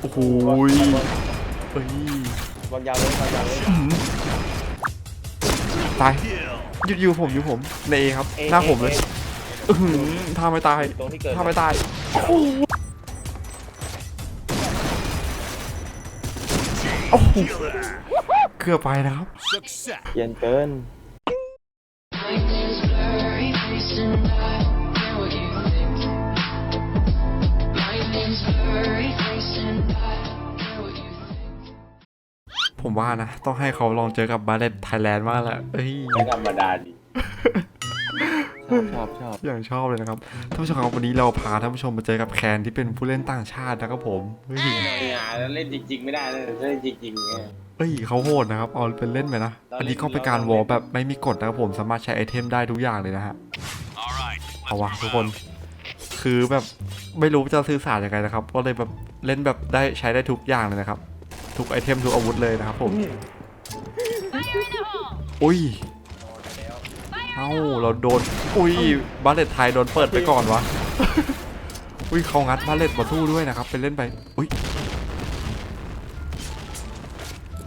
โอ้โหยเฮ้ยวางยาวเลยวางยาวเลยอื้อหือตายหยุดอยู่ผมอยู่ผมในเอครับเอหน้าผมเลยเออื้อหือท่าไม่ตายตรงที่เกิด ท่าไม่ตายโอ้โหโอ้โหเกือบไปนะครับ Success. เย็นเกิน Lightning's blurry face and I ผมว่านะ ต้องให้เขาลองเจอกับบาเลตไทยแลนด์มากแหละเอ้ย ไม่ธรรมดาดิชอบชอบชอบอย่างชอบเลยนะครับท่านผู้ชมครับวันนี้เราพาท่านผู้ชมมาเจอกับแคนที่เป็นผู้เล่นต่างชาตินะครับผมเฮ้ยเนี่ยแล้วเล่นจริง ๆ ไม่ได้เลยเล่นจริงๆเนี่ยเอ้ยเขาโหดนะครับเอาเป็นเล่นไปนะ อันนี้ก็เป็นการวอลแบบไม่มีกฎนะครับผมสามารถใช้ไอเทมได้ทุกอย่างเลยนะฮะ All right เอาวะทุกคนคือแบบไม่รู้จะสื่อสารยังไงนะครับ ก็เลยแบบเล่นแบบได้ใช้ได้ทุกอย่างเลยนะครับ ทุกไอเทมทุกอาวุธเลยนะครับผมอุ้ยเอ้าเราโดนอุ้ยบาเลตไทยโดนเปิดไปก่อนวะอุ้ยเขางัดบาเลตมาสู้ด้วยนะครับเป็นเล่นไปอุ้ย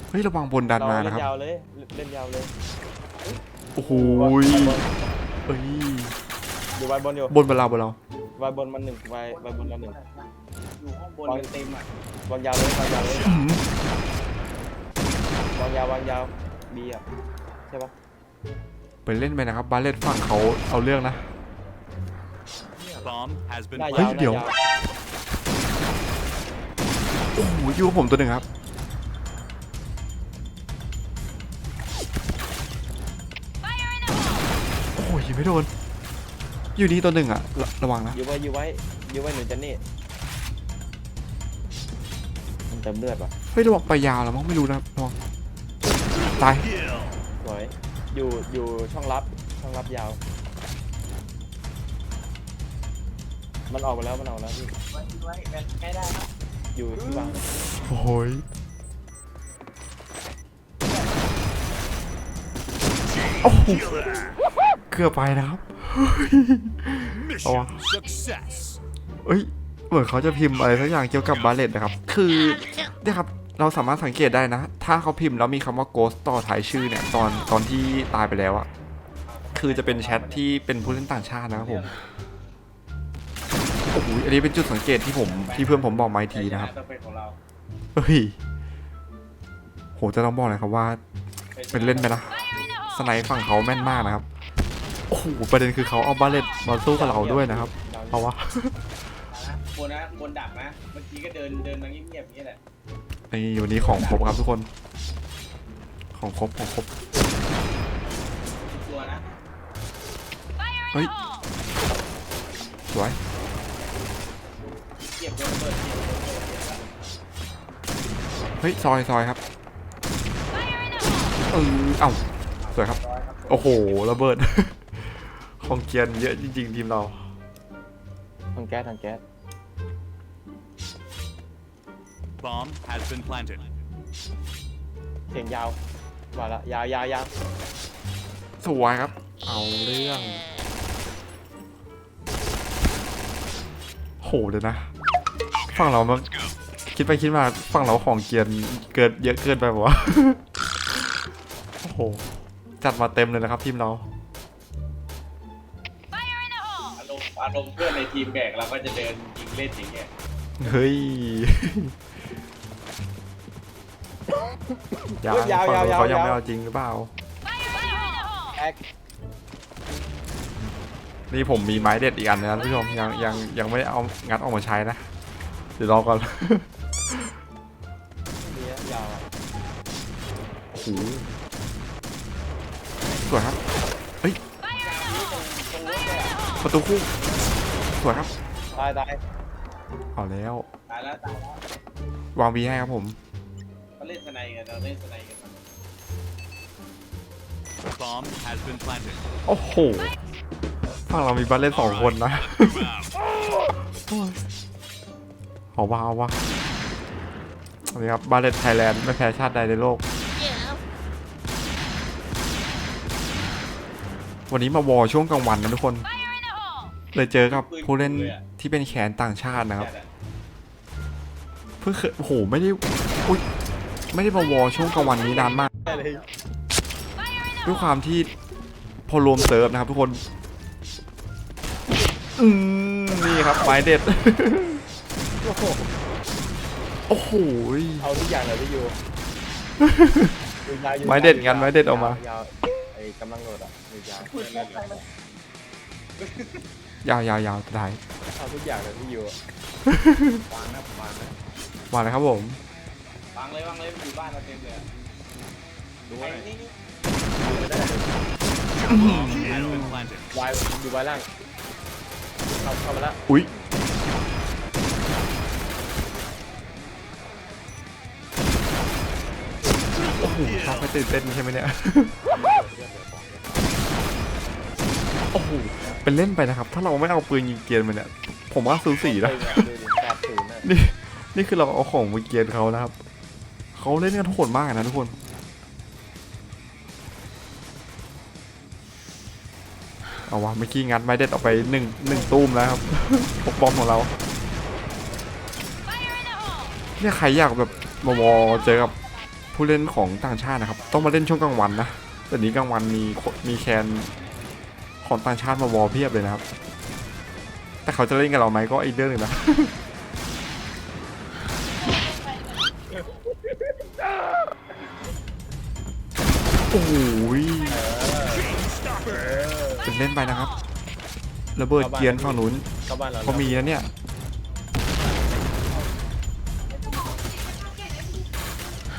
เฮ้ยระวังบนดันเรามาเล่นะครับนยาวเลยเล่นยาวเลยโอ้โหยเอ้ย อยู่ไว้บนอยู่บนบนเราบนเราไว้บนมันหนึ่งไว้ไว้บนมันหนึ่งอยู่ห้องบนกันเต็มอะวางยาวเลยวางยาวเลยอื้อหือวางยาววางยาวบีอะใช่ปะไปเล่นไปนะครับบาเลตฝั่งเขาเอาเรื่องนะ Bomb has been หน้าเฮ้ยาวยเดี๋ยว หน้ายาโอ้โหอยู่กับผมตัวหนึ่งครับโอ้ยยิงไม่โดน อยู่นี่ตัวหนึ่งอะระระวังนะอยู่ไว้อยู่ไว้อยู่ไว้หนึ่งจันนี่มันเติมเลือดปะเฮ้ยระวังไปยาวแล้วมั้งไม่รู้นะระวังตาย kill. สวยอยู่อยู่ช่องรับช่องรับยาว มันออกมาแล้วมันออกมาแล้วพี่ไว้ใกล้ได้อยู่ที่วางโอ้โหยโอ้โหเกือบไปนะครับ Mission success. เอ้ย เหมือนเขาจะพิมพ์อะไรสักอย่างเกี่ยวกับบาเลตนะครับ คือเนี่ยครับ เราสามารถสังเกตได้นะ ถ้าเขาพิมพ์แล้วมีคำว่า ghost ต่อท้ายชื่อเนี่ย ตอนตอนที่ตายไปแล้วอะคือจะเป็นแชทที่เป็นผู้เล่นต่างชาตินะครับผมโอ้โหอันนี้เป็นจุดสังเกตที่ผมที่เพื่อนผมบอกมาทีนะครับ เฮ้ย โห จะต้องบอกเลยครับว่า เป็นเล่นไปนะสไนฝั่งเขาแม่นมากนะครับ โอ้โหประเด็นคือเขาเอาบาเลตมาสู้กับเราด้วยนะครับเอาวะบนนะบนดักนะเมื่อกี้ก็เดินเดินมาเงียบๆอย่างนี้แหละนี่วันนี้ของครบครับทุกคน ของครบของครบตัวนะเฮ้ยสวยเก็บโดนเปิดเก็บโดนเปิดเก็บละเฮ้ยซอยซอยครับเออเอ้าสวยครับ โอ้โหระเบิด ของเกียนเยอะจริงๆทีมเรา ทางแก๊สทางแก๊ส Bomb has been planted. เสียงยาวว่าละยาวยาวยาวสวยครับ เอาเรื่อง โหเลยนะ ฝั่งเรามันคิดไปคิดมาฝั่งเราของเกียนเกินเยอะเกินไปปะวะ โอ้โห จัดมาเต็มเลยนะครับทีมเรา อารมณ์อารมณ์เพื่อนในทีมแบกเราก็จะเดินยิงเล่นอย่างเงี้ยเฮ้ยยังฝั่งนู้นเขายังไม่เอาจริงหรือเปล่า แอ๊กนี่ผมมีไม้เด็ดอีกอันนะท่านผู้ชมยังยังยังไม่ได้เอางัดออกมาใช้นะเดี๋ยวรอก่อนนี่ยาวอะโอ้โหสวยครับ เฮ้ย ประตูคู่สวยครับตายตายเอาแล้วตายแล้วตายแล้ววางบีให้ครับผมเขาเล่นสไนกันเราเล่นสไนกัน Bomb has been planted. โอ้โหฝั่งเรามีบัตเล่นสองคนนะโอ้ยเอาว่าเอาว่าอันนี้ครับบาเลตไทยแลนด์ไม่แพ้ชาติใดในโลก วันนี้มาวอช่วงกลางวันนะทุกคน เลยเจอกับผู้เล่นที่เป็นแขนต่างชาตินะครับแค่นั้นเพิ่งเคยโอ้โหไม่ได้อุ๊ยไม่ได้มาวอช่วงกลางวันนี้นานมากได้เลยด้วยความที่พอรวมเซิร์ฟนะครับทุกคนอืมนี่ครับไม้เด็ดโอ้โหโอ้โหเอาทุกอย่างเลยพี่ยูยูยาวยูไม้เด็ดงั้นไม้เด็ดออกมายาวไอ้กำลังโหลดอะยูยาว ยาวยาวยาวได้เอาทุกอย่างเลยพี่ยูวางนะผมวางนะมาเลยครับผมวางเลยวางเลยอยู่บ้านเราเต็มเลยอะดูไอ้นี่นี่วายอยู่วายล่างเข้าเข้ามาแล้วอุ๊ยโอ้โหชอบไปตื่นเต้นใช่ไหมเนี่ย โอ้โหเป็นเล่นไปนะครับ ถ้าเราไม่เอาปืนยิงเกรียนมันเนี่ย ผมว่าสูสีนะดูดิแปดศูนย์น่ะนี่นี่คือเราเอาของมาเกรียนเขานะครับ เขาเล่นกันโหดมากนะทุกคน เอาวะเมื่อกี้งัดไม้เด็ดออกไปหนึ่งหนึ่งตู้มแล้วครับปกบอมของเรา เนี่ยใครอยากแบบมาวอเจอกับผู้เล่นของต่างชาตินะครับ ต้องมาเล่นช่วงกลางวันนะแต่นี้กลางวันมีคนมีแคน ของต่างชาติมาวอเพียบเลยนะครับ แต่เขาจะเล่นกับเราไหมก็อีกเรื่องหนึ่งนะโอ้โหเป็นเล่นไปนะครับ ระเบิดเกียร์ฝั่งนู้นเข้าบ้านเราเขามีนะเนี่ย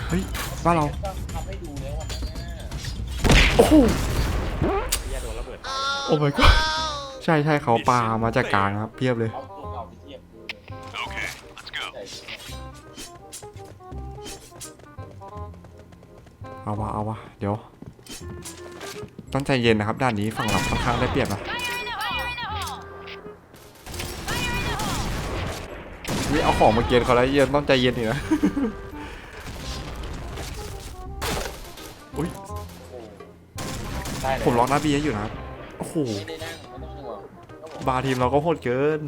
เฮ้ยบ้านเราทำให้ดูแล้ววันนั้นน่ะโอ้โห แยกโดนระเบิด โอ้ my god ใช่ใช่เขาปามาจากกลางครับเพียบเลยเอาตัวเราไปเทียบดูเลยโอเค let's go เอาวะเอาวะเดี๋ยว ต้องใจเย็นนะครับ ด้านนี้ฝั่งเราค่อนข้างได้เปรียบนะวิเอาของมาเกียนเขาแล้วเย็นต้องใจเย็นอีกนะ อุ้ยได้เลยผมล็อกหน้าบีให้อยู่นะครับ โอ้โหไม่ได้นั่งไม่ต้องห่วงบาร์ทีมเราก็โหดเกิน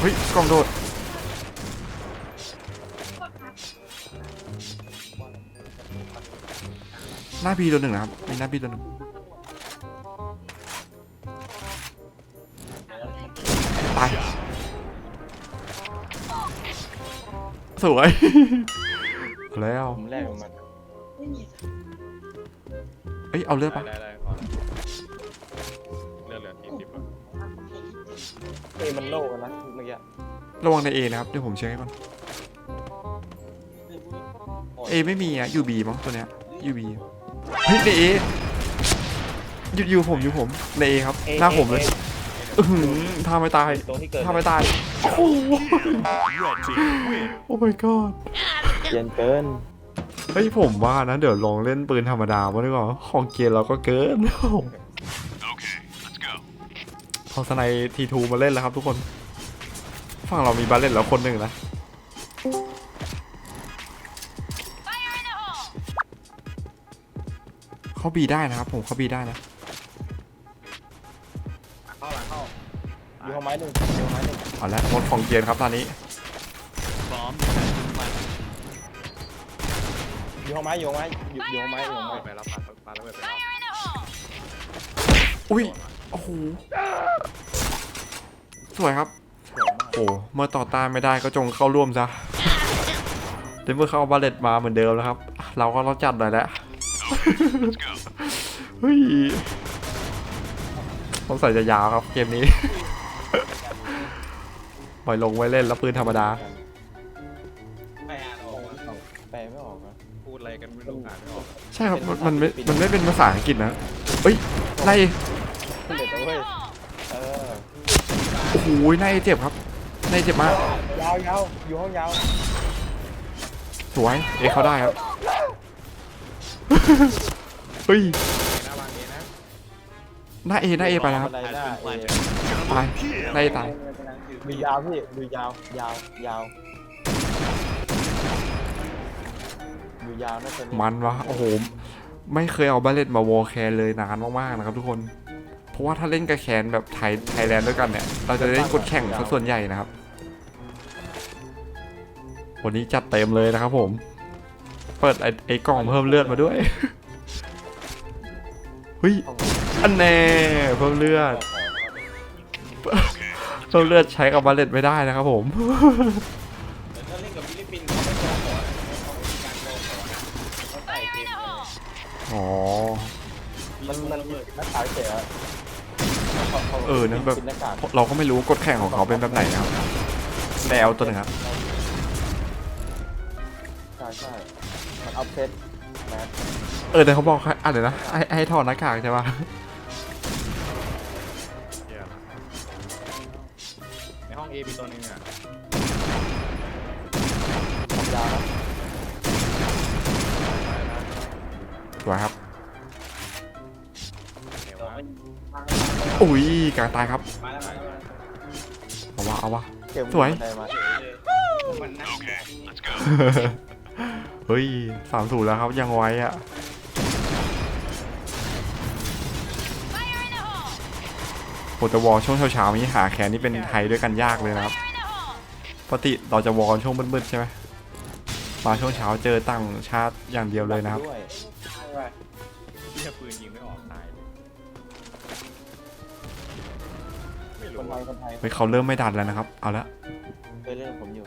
เฮ้ยกล่องโดด หน้าบีตัวหนึ่งนะครับมีหน้าบีตัวหนึ่งตาย สวยเอา แล้วผมแรกของมันเอ้ยเอาเลือดปะได้ได้พอแล้วเลือดเหลือสี่สิบแล้วเอ้ยมันโล่กันนะเมื่อกี้ระวังในเอนะครับเดี๋ยวผมเช็คให้ก่อนเอไม่มีอะยูบีมั้งตัวเนี้ยยูบีเฮ้ยในเอหยุดอยู่ผมอยู่ผมในเอครับ หน้าผมเลยอื้อหือท่าไม่ตายตัวที่เกิดท่าไม่ตายโอ้โหโอ้ my god เย็นเกิน เฮ้ยผมว่านะเดี๋ยวลองเล่นปืนธรรมดาบ้างดีกว่าของเกียร์เราก็เกิน พอสไนทีทูมาเล่นแล้วครับทุกคน ฝั่งเรามีบาเลนแล้วคนหนึ่งนะเขาบีได้นะครับผมเขาบีได้นะเข้าหลังเข้าอยู่ห้องไม้หนึ่งอยู่ห้องไม้หนึ่งเอาละหมดของเกียร์ครับตอนนี้ อยู่ห้องไม้อยู่ห้องไม้อยู่อยู่ห้องไม้อยู่ห้องไม้ไปรับปลาปลาแล้วไปรับอุ้ยโอ้โหสวยครับสวยมากโอ้เมื่อต่อต้านไม่ได้ก็จงเข้าร่วมซะแต่เมื่อเข้าบาเลตมาเหมือนเดิมแล้วครับ เราก็ต้องจัดหน่อยแหละเฮ้ยผมใส่จะยาวครับเกมนี้ปล่อยลงไว้เล่นแล้วปืนธรรมดาไปอ่านออกมาแปลไม่ออกนะพูดอะไร กันไม่รู้อ่านไม่ออกใช่ครับมันมันไม่มันไม่เป็นภาษาอังกฤษนะเฮ้ยไล่ขึ้นเด็ดเอาเว้ยเออโอ้โหไล่เจ็บครับไล่เจ็บมากยาวยาวอยู่ห้องยาวสวยเอะเขาได้ครับเฮ้ยหน้าวางนี้นะหน้าเอหน้าเอไปแล้วครับบันไดหน้าเอตายหน้าเอตายดูยาวพี่ดูยาวยาวยาว ดูยาวน่าจะมันวะโอ้โหไม่เคยเอาบาเลตมาวอลแคร์เลยนานมากๆนะครับทุกคนผราะว่าถ้าเล่นกับแคนแบบไทยไทยแลนด์ด้วยกันเนี่ย เราจะเล่นกดแข่งซะส่วนใหญ่นะครับ วันนี้จัดเต็มเลยนะครับผม เปิดไอ้ไอกล่องเพิ่มเลือดมาด้วยเฮ้ยอันแน่เพิ่มเลือดเพิ่มเลือดใช้กับบาเลตไม่ได้นะครับผม อ๋อ มันมันหน้ากาเฉยอะเออนะแบบหน้ากากเราก็ไม่รู้กฎแข่งของเขาเป็นแบบไหนนะครับแนวตัวหนึงครับใช่ใช่มันเอาเซตนะเออแต่เขาบอกให้อะไรนะให้ให้ถอดหน้ากากใช่ปะในห้อง A มีตัวหนึงอะยานะ วยครับเดี๋ยวเราว่าไม่ฟังอุ้ยกลางตายครับมาแล้วมาแล้วมาแล้วเอาวะเอาวะเก็บสวยได้มาเฉยเลยมันนั่งเฮ้ยสามสูแล้วครับยังไว้อะโปรตวอลช่วงเช้าๆนี้หาแคนนี่เป็นไทยด้วยกันยากเลยนะครับปกติเราจะวอลช่วงมืดๆใช่ไหมมาช่วงเช้าเจอต่างชาติอย่างเดียวเลยนะครับด้ วยเหี้ยปืนยิงไม่ออกตายเลยไม่ครู้นไทยคนไทยเฮ้ยเขาเริ่มไม่ดันแล้วนะครับ เอาละ เคยเล่นกับผมอยู่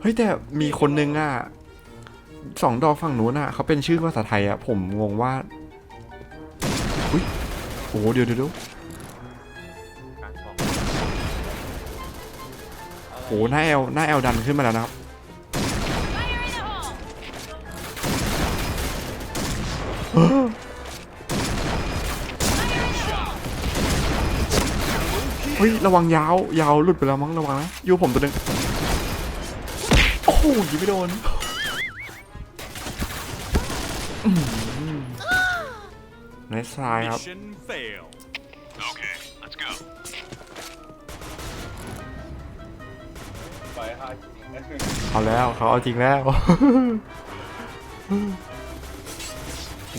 เฮ้ยแต่มีคนนึงอะสองดอกฝั่งนู้นอะเขาเป็นชื่อภาษาไทยอะผมงงว่าอุ้ยโอ้โหเดี๋ยวเดี๋ยวเดี๋ยวกลางสองโอ้โหหน้าแอลหน้าแอลดันขึ้นมาแล้วนะครับ เฮ้ยระวังยาวยาวหลุดไปแล้วมั้งระวังนะอยู่ผมตัวหนึงโอ้โหยิงไม่โดนนายสไลครับ Mission failed. Okay, let's go. ปล่อยให้เขาจริงเอาแล้วเขาเอาจริงแล้ว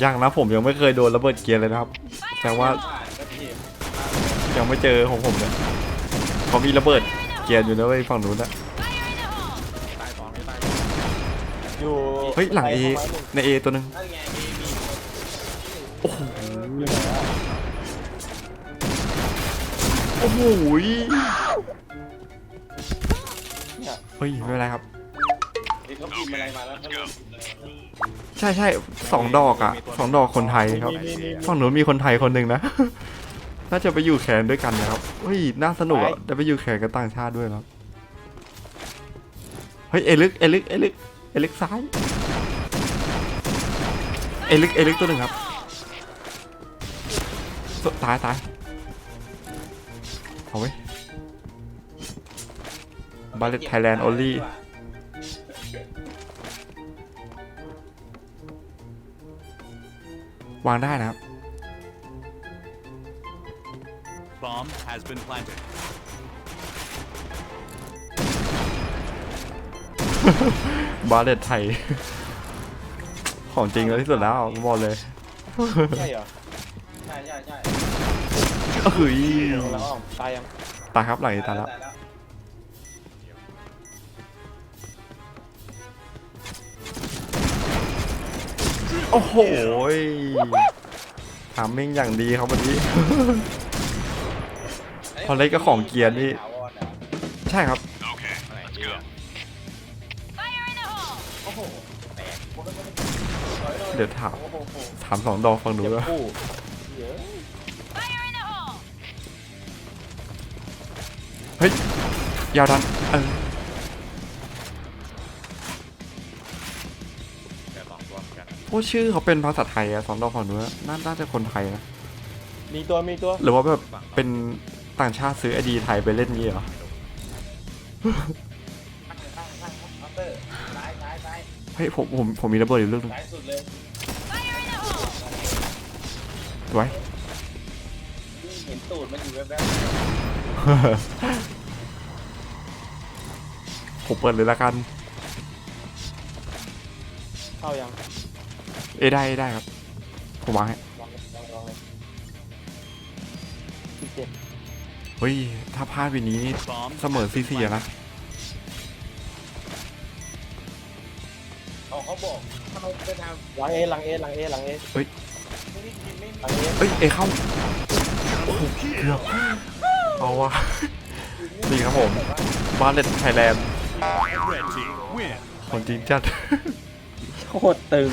ยังนะผมยังไม่เคยโดนระเบิดเกียร์เลยนะครับ แต่ว่าผ่านก็ทีมยังไม่เจอของผมเลยเขามีระเบิดเกียร์อยู่นะเว้ยฝั่งนู้นนะตายสองไม่ตายอยู่เฮ้ยหลังเอไม้หนึ่งในเอตัวหนึ่งนั่นไงมีมีโอ้โหอยู่ไหนอะโอ้โหเนี่ยเฮ้ยไม่เป็นไรครับ ที่เขาพิมพ์อะไรมาแล้วเขาเริ่มพิมพ์อะไรมาใช่ใช่สองดอกอะสองดอกคนไทยครับมีมีมีฝั่งนู้นมีคนไทยคนหนึ่งนะ น่าจะไปอยู่แขนด้วยกันนะครับเฮ้ยน่าสนุกอะได้ไปอยู่แขนกับต่างชาติด้วยนะครับเฮ้ยเอลึกเอลึกเอลึกเอลึกซ้ายเอลึกเอลึกตัวหนึ่งครับตัวตายตายเอาไว้บาเลตไทยแลนด์โอลี่ วางได้นะครับ Bomb has been planted. บาเลตไทย ของจริงเลยที่สุดแล้วผมบอกเลยใช่เหรอ ใช่ใช่ใช่เฮ้ยแล้วอ้อมตายยังตายครับหลังนี้ตายแล้วแล้ว โอ้โหทามมิ่งอย่างดีครับวันนี้ พอเล่นกับของเกียร์นี่ถาวรอะใช่ครับ Okay, อะไร let's เหี้ย go. โอ้โหแตกเดี๋ยวถามโอ้โหถามสองดอกฟังหนูเจ็บแล้วคู่เยอะเฮ้ย ยาวดันเออ เหมือนกันพวกชื่อเขาเป็นภาษาไทยอะสองดอกฝั่งหนูอะน่าน่าจะคนไทยนะ มีตัวมีตัว หรือว่าแบบเป็นต่างชาติซื้อไอดีไทยไปเล่นงี้เหรอเคาน์เตอร์ซ้ายซ้ายซ้ายเฮ้ยผมผมผมมีระเบิดอยู่ลูกหนึงซ้ายสุดเลยสวยเห็นตูดมันอยู่แวบผมเปิดเลยละกัน เข้ายัง เอได้เอได้ครับ ผมวางให้ลองเลยลองลองเลยเจ็บเฮ้ย ถ้าพลาดวินนี้นี่ Bomb เสมอซีซีอะนะ เอาเขาบอกถ้าเราไปทหลังเอหลังเอหลังเอหลังเอเฮ้ยำไม่ได้กินไม่มีหลังเอเอ้ย เอเข้าโอ้โหเกือบเอาวะนี่ครับผมบาเลตไทยแลนด์ Red team win. ของจริงจัด โคตรตึง